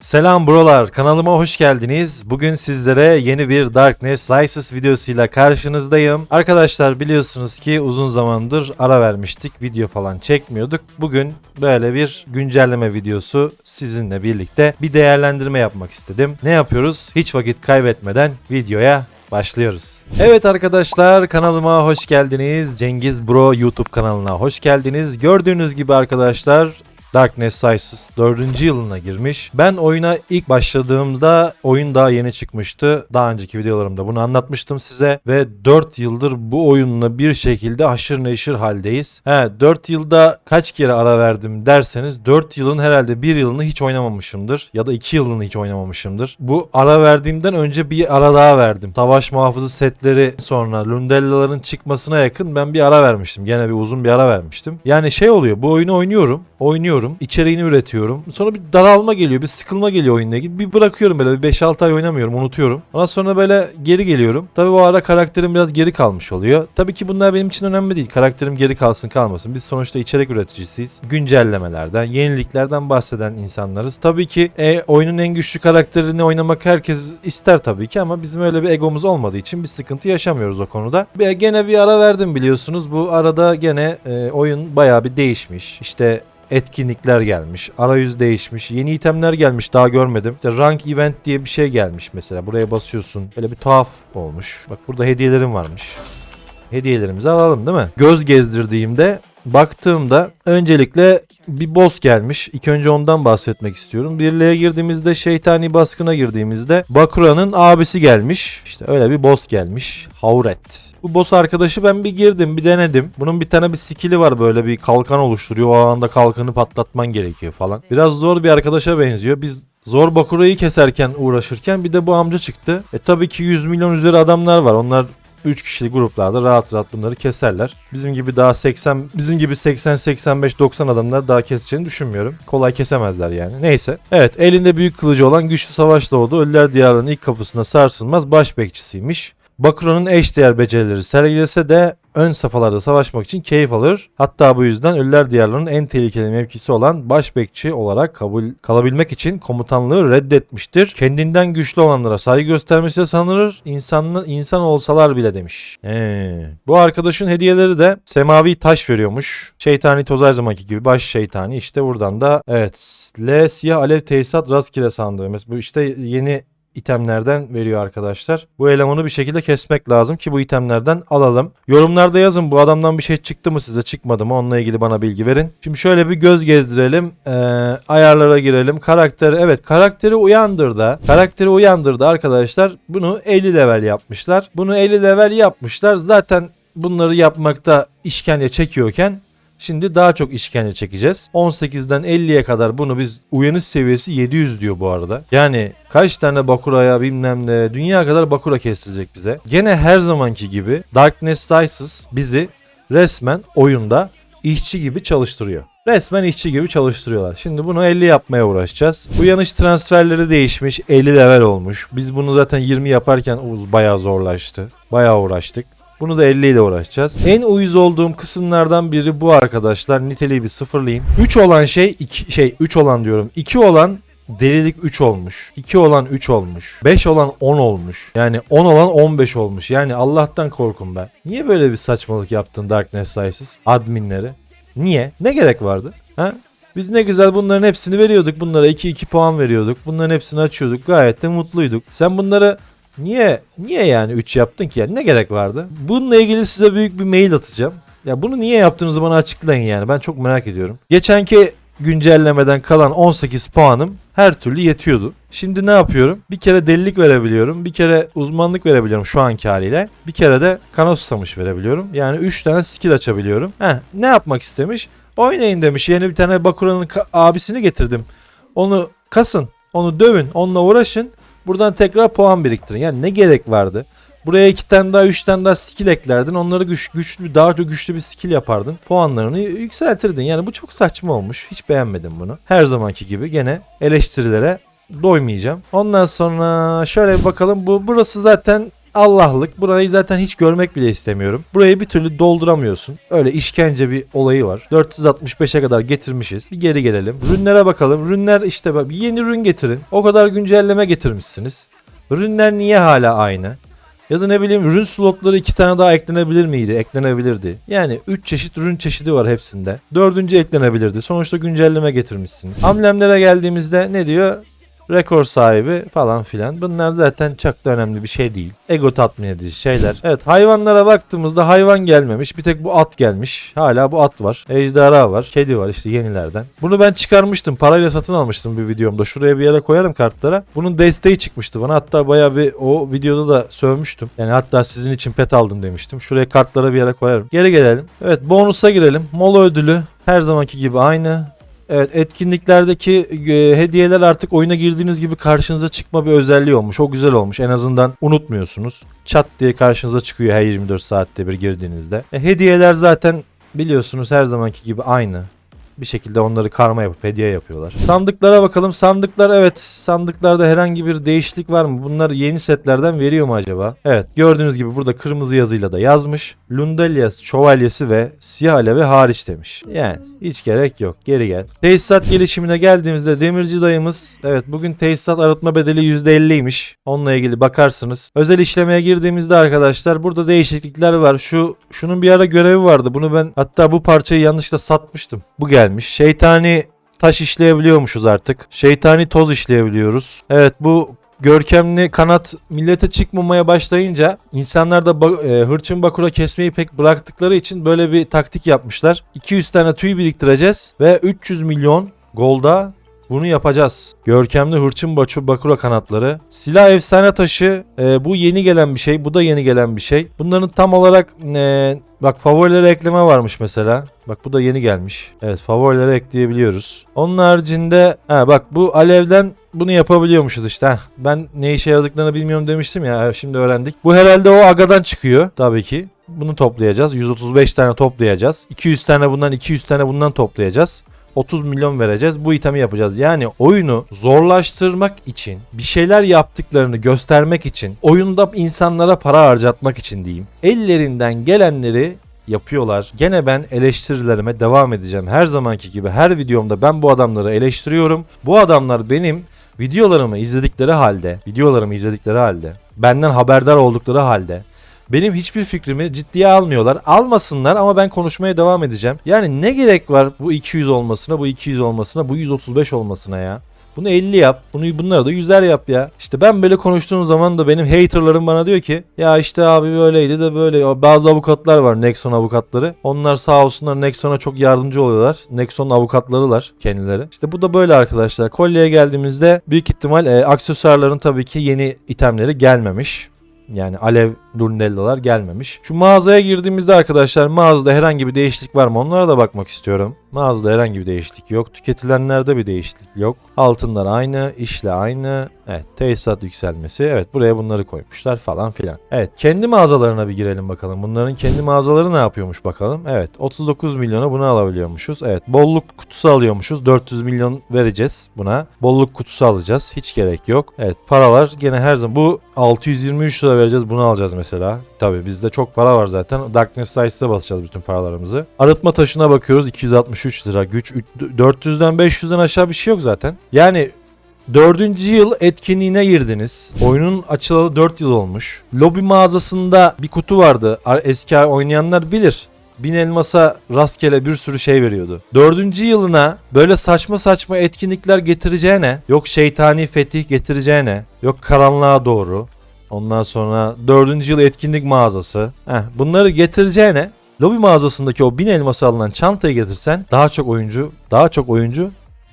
Selam brolar, kanalıma hoş geldiniz. Bugün sizlere yeni bir Darkness Rises videosuyla karşınızdayım. Arkadaşlar biliyorsunuz ki uzun zamandır ara vermiştik, video falan çekmiyorduk. Bugün böyle bir güncelleme videosu sizinle birlikte bir değerlendirme yapmak istedim. Ne yapıyoruz? Hiç vakit kaybetmeden videoya Başlıyoruz. Evet arkadaşlar kanalıma hoş geldiniz. Cengiz Bro YouTube kanalına hoş geldiniz. Gördüğünüz gibi arkadaşlar Darkness Rises 4. yılına girmiş. Ben oyuna ilk başladığımda oyun daha yeni çıkmıştı. Daha önceki videolarımda bunu anlatmıştım size ve 4 yıldır bu oyunla bir şekilde haşır neşir haldeyiz. He 4 yılda kaç kere ara verdim derseniz 4 yılın herhalde 1 yılını hiç oynamamışımdır ya da 2 yılını hiç oynamamışımdır. Bu ara verdiğimden önce bir ara daha verdim. Savaş muhafızı setleri sonra Lundellaların çıkmasına yakın ben bir ara vermiştim. Gene bir uzun bir ara vermiştim. Yani şey oluyor bu oyunu oynuyorum. Oynuyorum. İçeriğini üretiyorum. Sonra bir daralma geliyor. Bir sıkılma geliyor oyunla ilgili. Bir bırakıyorum böyle. Bir 5-6 ay oynamıyorum. Unutuyorum. Ondan sonra böyle geri geliyorum. Tabii bu ara karakterim biraz geri kalmış oluyor. Tabii ki bunlar benim için önemli değil. Karakterim geri kalsın kalmasın. Biz sonuçta içerik üreticisiyiz. Güncellemelerden, yeniliklerden bahseden insanlarız. Tabii ki e, oyunun en güçlü karakterini oynamak herkes ister tabii ki ama bizim öyle bir egomuz olmadığı için bir sıkıntı yaşamıyoruz o konuda. Ve gene bir ara verdim biliyorsunuz. Bu arada gene e, oyun bayağı bir değişmiş. İşte etkinlikler gelmiş. Arayüz değişmiş. Yeni itemler gelmiş daha görmedim. İşte rank event diye bir şey gelmiş mesela. Buraya basıyorsun. Böyle bir tuhaf olmuş. Bak burada hediyelerim varmış. Hediyelerimizi alalım değil mi? Göz gezdirdiğimde baktığımda öncelikle bir boss gelmiş. İlk önce ondan bahsetmek istiyorum. Birliğe girdiğimizde şeytani baskına girdiğimizde Bakura'nın abisi gelmiş. İşte öyle bir boss gelmiş. Hauret. Bu boss arkadaşı ben bir girdim bir denedim. Bunun bir tane bir skill'i var böyle bir kalkan oluşturuyor. O anda kalkanı patlatman gerekiyor falan. Biraz zor bir arkadaşa benziyor. Biz Zor Bakura'yı keserken uğraşırken bir de bu amca çıktı. E tabii ki 100 milyon üzeri adamlar var. Onlar 3 kişilik gruplarda rahat rahat bunları keserler. Bizim gibi daha 80 bizim gibi 80 85 90 adamlar daha keseceğini düşünmüyorum. Kolay kesemezler yani. Neyse. Evet, elinde büyük kılıcı olan güçlü savaş doğdu. Ölüler diyarının ilk kapısına sarsılmaz baş bekçisiymiş. Bakura'nın eşdeğer becerileri sergilese de ön safhalarda savaşmak için keyif alır. Hatta bu yüzden Ölüler Diyarları'nın en tehlikeli mevkisi olan başbekçi olarak kabul kalabilmek için komutanlığı reddetmiştir. Kendinden güçlü olanlara saygı göstermesi de sanılır. İnsanlı, insan olsalar bile demiş. He. Bu arkadaşın hediyeleri de semavi taş veriyormuş. Şeytani toz her zamanki gibi baş şeytani. İşte buradan da evet L siyah alev tesisat rastgele sandığı. Mesela bu işte yeni itemlerden veriyor arkadaşlar. Bu elemanı bir şekilde kesmek lazım ki bu itemlerden alalım. Yorumlarda yazın bu adamdan bir şey çıktı mı size çıkmadı mı onunla ilgili bana bilgi verin. Şimdi şöyle bir göz gezdirelim. Ee, ayarlara girelim. Karakteri evet karakteri uyandırdı. Karakteri uyandırdı arkadaşlar. Bunu 50 level yapmışlar. Bunu 50 level yapmışlar. Zaten bunları yapmakta işkence çekiyorken Şimdi daha çok işkence çekeceğiz. 18'den 50'ye kadar bunu biz uyanış seviyesi 700 diyor bu arada. Yani kaç tane Bakura'ya bilmem ne dünya kadar Bakura kestirecek bize. Gene her zamanki gibi Darkness Rises bizi resmen oyunda işçi gibi çalıştırıyor. Resmen işçi gibi çalıştırıyorlar. Şimdi bunu 50 yapmaya uğraşacağız. Uyanış transferleri değişmiş. 50 level olmuş. Biz bunu zaten 20 yaparken bayağı zorlaştı. Bayağı uğraştık. Bunu da 50 ile uğraşacağız. En uyuz olduğum kısımlardan biri bu arkadaşlar. Niteliği bir sıfırlayayım. 3 olan şey 2 şey 3 olan diyorum. 2 olan delilik 3 olmuş. 2 olan 3 olmuş. 5 olan 10 olmuş. Yani 10 olan 15 olmuş. Yani Allah'tan korkun be. Niye böyle bir saçmalık yaptın Darkness Rises adminleri? Niye? Ne gerek vardı? Ha? Biz ne güzel bunların hepsini veriyorduk. Bunlara 2-2 puan veriyorduk. Bunların hepsini açıyorduk. Gayet de mutluyduk. Sen bunları Niye niye yani 3 yaptın ki yani ne gerek vardı? Bununla ilgili size büyük bir mail atacağım. Ya bunu niye yaptığınızı bana açıklayın yani. Ben çok merak ediyorum. Geçenki güncellemeden kalan 18 puanım her türlü yetiyordu. Şimdi ne yapıyorum? Bir kere delilik verebiliyorum. Bir kere uzmanlık verebiliyorum şu anki haliyle. Bir kere de kana susamış verebiliyorum. Yani 3 tane skill açabiliyorum. Heh, ne yapmak istemiş? Oynayın demiş. Yeni bir tane Bakura'nın abisini getirdim. Onu kasın. Onu dövün. Onunla uğraşın. Buradan tekrar puan biriktirin. Yani ne gerek vardı? Buraya iki tane daha üç tane daha skill eklerdin. Onları güç, güçlü daha çok güçlü bir skill yapardın. Puanlarını yükseltirdin. Yani bu çok saçma olmuş. Hiç beğenmedim bunu. Her zamanki gibi gene eleştirilere doymayacağım. Ondan sonra şöyle bir bakalım. Bu burası zaten Allah'lık. Burayı zaten hiç görmek bile istemiyorum. Burayı bir türlü dolduramıyorsun. Öyle işkence bir olayı var. 465'e kadar getirmişiz. Bir geri gelelim. Rünlere bakalım. Rünler işte bak yeni rün getirin. O kadar güncelleme getirmişsiniz. Rünler niye hala aynı? Ya da ne bileyim ürün slotları iki tane daha eklenebilir miydi? Eklenebilirdi. Yani 3 çeşit ürün çeşidi var hepsinde. Dördüncü eklenebilirdi. Sonuçta güncelleme getirmişsiniz. Amblemlere geldiğimizde ne diyor? Rekor sahibi falan filan. Bunlar zaten çok da önemli bir şey değil. Ego tatmin edici şeyler. Evet hayvanlara baktığımızda hayvan gelmemiş. Bir tek bu at gelmiş. Hala bu at var. Ejderha var. Kedi var işte yenilerden. Bunu ben çıkarmıştım. Parayla satın almıştım bir videomda. Şuraya bir yere koyarım kartlara. Bunun desteği çıkmıştı bana. Hatta bayağı bir o videoda da sövmüştüm. Yani hatta sizin için pet aldım demiştim. Şuraya kartlara bir yere koyarım. Geri gelelim. Evet bonusa girelim. Mola ödülü her zamanki gibi aynı. Evet etkinliklerdeki e, hediyeler artık oyuna girdiğiniz gibi karşınıza çıkma bir özelliği olmuş. O güzel olmuş. En azından unutmuyorsunuz. Çat diye karşınıza çıkıyor her 24 saatte bir girdiğinizde. E, hediyeler zaten biliyorsunuz her zamanki gibi aynı. Bir şekilde onları karma yapıp hediye yapıyorlar. Sandıklara bakalım. Sandıklar evet sandıklarda herhangi bir değişiklik var mı? Bunlar yeni setlerden veriyor mu acaba? Evet gördüğünüz gibi burada kırmızı yazıyla da yazmış. Lundelias şövalyesi ve siyah alevi hariç demiş. Yani hiç gerek yok. Geri gel. Tesisat gelişimine geldiğimizde demirci dayımız evet bugün tesisat arıtma bedeli %50'ymiş. Onunla ilgili bakarsınız. Özel işlemeye girdiğimizde arkadaşlar burada değişiklikler var. Şu şunun bir ara görevi vardı. Bunu ben hatta bu parçayı yanlışla satmıştım. Bu gelmiş. Şeytani taş işleyebiliyormuşuz artık. Şeytani toz işleyebiliyoruz. Evet bu görkemli kanat millete çıkmamaya başlayınca insanlar da ba- e, hırçın bakura kesmeyi pek bıraktıkları için böyle bir taktik yapmışlar. 200 tane tüy biriktireceğiz ve 300 milyon golda bunu yapacağız. Görkemli hırçın baçu bakura kanatları. Silah efsane taşı e, bu yeni gelen bir şey. Bu da yeni gelen bir şey. Bunların tam olarak e, bak favorilere ekleme varmış mesela. Bak bu da yeni gelmiş. Evet favorilere ekleyebiliyoruz. Onun haricinde ha bak bu alevden bunu yapabiliyormuşuz işte. Heh, ben ne işe yaradıklarını bilmiyorum demiştim ya. Şimdi öğrendik. Bu herhalde o agadan çıkıyor tabii ki. Bunu toplayacağız. 135 tane toplayacağız. 200 tane bundan 200 tane bundan toplayacağız. 30 milyon vereceğiz. Bu itemi yapacağız. Yani oyunu zorlaştırmak için, bir şeyler yaptıklarını göstermek için, oyunda insanlara para harcatmak için diyeyim. Ellerinden gelenleri yapıyorlar. Gene ben eleştirilerime devam edeceğim. Her zamanki gibi her videomda ben bu adamları eleştiriyorum. Bu adamlar benim videolarımı izledikleri halde, videolarımı izledikleri halde, benden haberdar oldukları halde benim hiçbir fikrimi ciddiye almıyorlar. Almasınlar ama ben konuşmaya devam edeceğim. Yani ne gerek var bu 200 olmasına, bu 200 olmasına, bu 135 olmasına ya? Bunu 50 yap. Bunu bunları da 100'er yap ya. İşte ben böyle konuştuğum zaman da benim haterlarım bana diyor ki ya işte abi böyleydi de böyle. Bazı avukatlar var Nexon avukatları. Onlar sağ olsunlar Nexon'a çok yardımcı oluyorlar. Nexon avukatlarılar kendileri. İşte bu da böyle arkadaşlar. Kolyeye geldiğimizde büyük ihtimal e, aksesuarların tabii ki yeni itemleri gelmemiş. Yani alev Lundellalar gelmemiş. Şu mağazaya girdiğimizde arkadaşlar mağazada herhangi bir değişiklik var mı? Onlara da bakmak istiyorum. Mağazada herhangi bir değişiklik yok. Tüketilenlerde bir değişiklik yok. Altınlar aynı, işle aynı. Evet, tesisat yükselmesi. Evet, buraya bunları koymuşlar falan filan. Evet, kendi mağazalarına bir girelim bakalım. Bunların kendi mağazaları ne yapıyormuş bakalım. Evet, 39 milyona bunu alabiliyormuşuz. Evet, bolluk kutusu alıyormuşuz. 400 milyon vereceğiz buna. Bolluk kutusu alacağız. Hiç gerek yok. Evet, paralar gene her zaman. Bu 623 lira vereceğiz. Bunu alacağız mesela. Tabii bizde çok para var zaten. Darkness Slices'e basacağız bütün paralarımızı. Arıtma taşına bakıyoruz. 263 lira. Güç üç- 400'den 500'den aşağı bir şey yok zaten. Yani Dördüncü yıl etkinliğine girdiniz. Oyunun açılalı 4 yıl olmuş. Lobi mağazasında bir kutu vardı. Ar- Eski oynayanlar bilir. Bin elmasa rastgele bir sürü şey veriyordu. Dördüncü yılına böyle saçma saçma etkinlikler getireceğine, yok şeytani fetih getireceğine, yok karanlığa doğru, ondan sonra dördüncü yıl etkinlik mağazası. Heh, bunları getireceğine lobi mağazasındaki o bin elması alınan çantayı getirsen daha çok oyuncu, daha çok oyuncu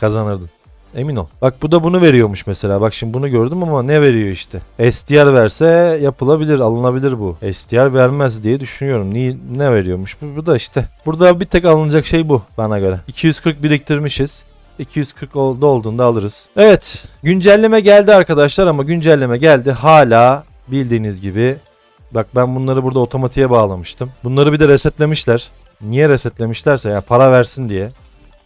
kazanırdın. Emin ol. Bak bu da bunu veriyormuş mesela. Bak şimdi bunu gördüm ama ne veriyor işte. STR verse yapılabilir, alınabilir bu. STR vermez diye düşünüyorum. Niye, ne veriyormuş? Bu, bu da işte. Burada bir tek alınacak şey bu bana göre. 240 biriktirmişiz. 240 oldu olduğunda alırız. Evet. Güncelleme geldi arkadaşlar ama güncelleme geldi. Hala bildiğiniz gibi Bak ben bunları burada otomatiğe bağlamıştım. Bunları bir de resetlemişler. Niye resetlemişlerse ya para versin diye.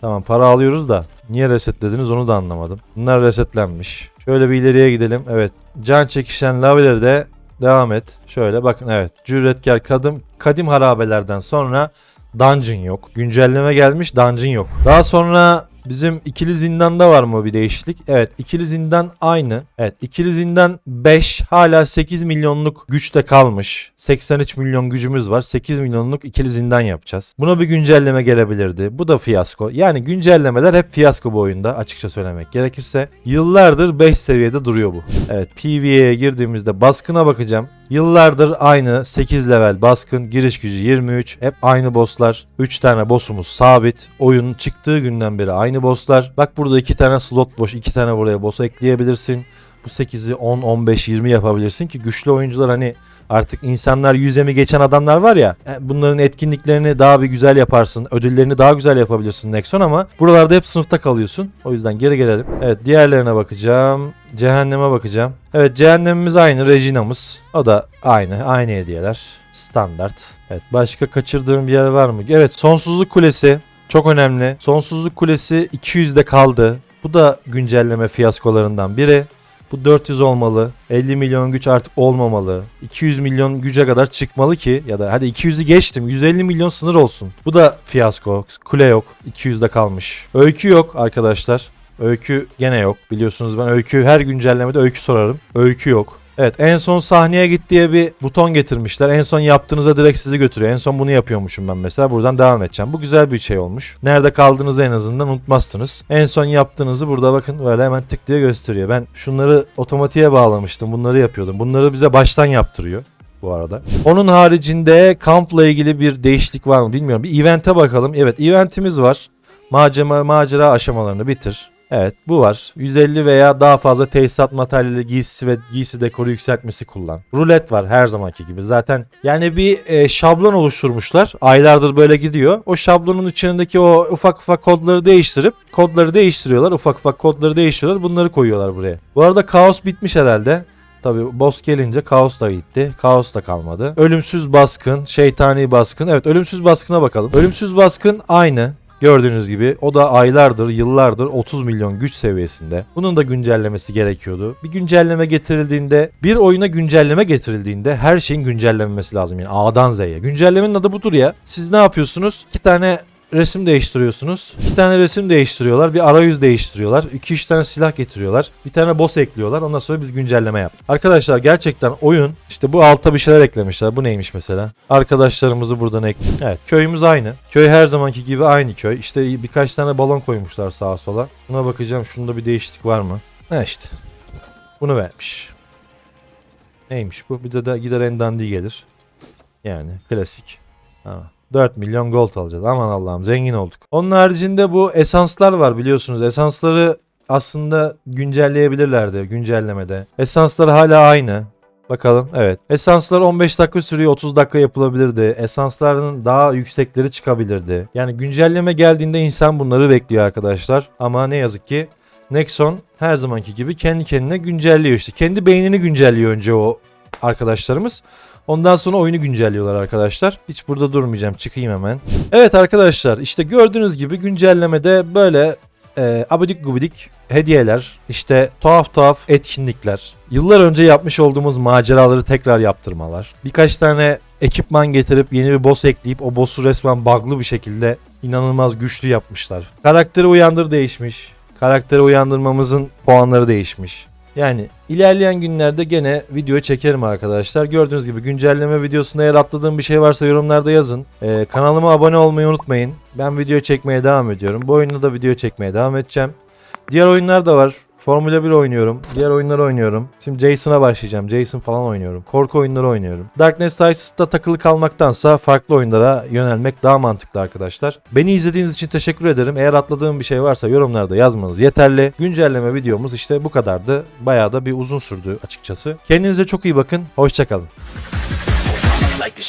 Tamam para alıyoruz da niye resetlediniz onu da anlamadım. Bunlar resetlenmiş. Şöyle bir ileriye gidelim. Evet can çekişen lavileri de Devam et. Şöyle bakın evet. Cüretkar kadim, kadim harabelerden sonra dungeon yok. Güncelleme gelmiş dungeon yok. Daha sonra bizim ikili zindanda var mı bir değişiklik? Evet ikili zindan aynı. Evet ikili zindan 5 hala 8 milyonluk güçte kalmış. 83 milyon gücümüz var. 8 milyonluk ikili zindan yapacağız. Buna bir güncelleme gelebilirdi. Bu da fiyasko. Yani güncellemeler hep fiyasko bu oyunda açıkça söylemek gerekirse. Yıllardır 5 seviyede duruyor bu. Evet PvE'ye girdiğimizde baskına bakacağım. Yıllardır aynı 8 level baskın, giriş gücü 23, hep aynı bosslar. 3 tane boss'umuz sabit. Oyunun çıktığı günden beri aynı bosslar. Bak burada 2 tane slot boş, 2 tane buraya boss ekleyebilirsin. Bu 8'i 10, 15, 20 yapabilirsin ki güçlü oyuncular hani artık insanlar yüzemi geçen adamlar var ya e, bunların etkinliklerini daha bir güzel yaparsın. Ödüllerini daha güzel yapabilirsin Nexon ama buralarda hep sınıfta kalıyorsun. O yüzden geri gelelim. Evet diğerlerine bakacağım. Cehenneme bakacağım. Evet cehennemimiz aynı. Regina'mız. O da aynı. Aynı hediyeler. Standart. Evet başka kaçırdığım bir yer var mı? Evet sonsuzluk kulesi. Çok önemli. Sonsuzluk kulesi 200'de kaldı. Bu da güncelleme fiyaskolarından biri. Bu 400 olmalı. 50 milyon güç artık olmamalı. 200 milyon güce kadar çıkmalı ki ya da hadi 200'ü geçtim. 150 milyon sınır olsun. Bu da fiyasko. Kule yok. 200'de kalmış. Öykü yok arkadaşlar. Öykü gene yok. Biliyorsunuz ben öykü her güncellemede öykü sorarım. Öykü yok. Evet en son sahneye git diye bir buton getirmişler. En son yaptığınızda direkt sizi götürüyor. En son bunu yapıyormuşum ben mesela. Buradan devam edeceğim. Bu güzel bir şey olmuş. Nerede kaldığınızı en azından unutmazsınız. En son yaptığınızı burada bakın böyle hemen tık diye gösteriyor. Ben şunları otomatiğe bağlamıştım. Bunları yapıyordum. Bunları bize baştan yaptırıyor bu arada. Onun haricinde kampla ilgili bir değişiklik var mı bilmiyorum. Bir event'e bakalım. Evet eventimiz var. Macera, macera aşamalarını bitir. Evet bu var. 150 veya daha fazla tesisat materyali giysisi ve giysi dekoru yükseltmesi kullan. Rulet var her zamanki gibi. Zaten yani bir e, şablon oluşturmuşlar. Aylardır böyle gidiyor. O şablonun içindeki o ufak ufak kodları değiştirip kodları değiştiriyorlar. Ufak ufak kodları değiştiriyorlar. Bunları koyuyorlar buraya. Bu arada kaos bitmiş herhalde. Tabi boss gelince kaos da gitti. Kaos da kalmadı. Ölümsüz baskın, şeytani baskın. Evet ölümsüz baskına bakalım. Ölümsüz baskın aynı. Gördüğünüz gibi o da aylardır, yıllardır 30 milyon güç seviyesinde. Bunun da güncellemesi gerekiyordu. Bir güncelleme getirildiğinde, bir oyuna güncelleme getirildiğinde her şeyin güncellenmesi lazım. Yani A'dan Z'ye. Güncellemenin adı budur ya. Siz ne yapıyorsunuz? İki tane resim değiştiriyorsunuz. İki tane resim değiştiriyorlar. Bir arayüz değiştiriyorlar. 2-3 tane silah getiriyorlar. Bir tane boss ekliyorlar. Ondan sonra biz güncelleme yaptık. Arkadaşlar gerçekten oyun işte bu alta bir şeyler eklemişler. Bu neymiş mesela? Arkadaşlarımızı buradan ek. Evet köyümüz aynı. Köy her zamanki gibi aynı köy. İşte birkaç tane balon koymuşlar sağa sola. Buna bakacağım. Şunda bir değişiklik var mı? Ha işte. Bunu vermiş. Neymiş bu? Bir de, de gider en gelir. Yani klasik. Ha. 4 milyon gold alacağız. Aman Allah'ım zengin olduk. Onun haricinde bu esanslar var biliyorsunuz. Esansları aslında güncelleyebilirlerdi güncellemede. Esanslar hala aynı. Bakalım evet. Esanslar 15 dakika sürüyor 30 dakika yapılabilirdi. Esansların daha yüksekleri çıkabilirdi. Yani güncelleme geldiğinde insan bunları bekliyor arkadaşlar. Ama ne yazık ki Nexon her zamanki gibi kendi kendine güncelliyor işte. Kendi beynini güncelliyor önce o arkadaşlarımız. Ondan sonra oyunu güncelliyorlar arkadaşlar. Hiç burada durmayacağım. Çıkayım hemen. Evet arkadaşlar işte gördüğünüz gibi güncellemede böyle e, abidik gubidik hediyeler, işte tuhaf tuhaf etkinlikler, yıllar önce yapmış olduğumuz maceraları tekrar yaptırmalar, birkaç tane ekipman getirip yeni bir boss ekleyip o boss'u resmen bug'lı bir şekilde inanılmaz güçlü yapmışlar. Karakteri uyandır değişmiş. Karakteri uyandırmamızın puanları değişmiş. Yani ilerleyen günlerde gene video çekerim arkadaşlar. Gördüğünüz gibi güncelleme videosunda eğer atladığım bir şey varsa yorumlarda yazın. Ee, kanalıma abone olmayı unutmayın. Ben video çekmeye devam ediyorum. Bu oyunda da video çekmeye devam edeceğim. Diğer oyunlar da var. Formula 1 oynuyorum. Diğer oyunları oynuyorum. Şimdi Jason'a başlayacağım. Jason falan oynuyorum. Korku oyunları oynuyorum. Darkness Sices'ta takılı kalmaktansa farklı oyunlara yönelmek daha mantıklı arkadaşlar. Beni izlediğiniz için teşekkür ederim. Eğer atladığım bir şey varsa yorumlarda yazmanız yeterli. Güncelleme videomuz işte bu kadardı. Bayağı da bir uzun sürdü açıkçası. Kendinize çok iyi bakın. Hoşçakalın. like.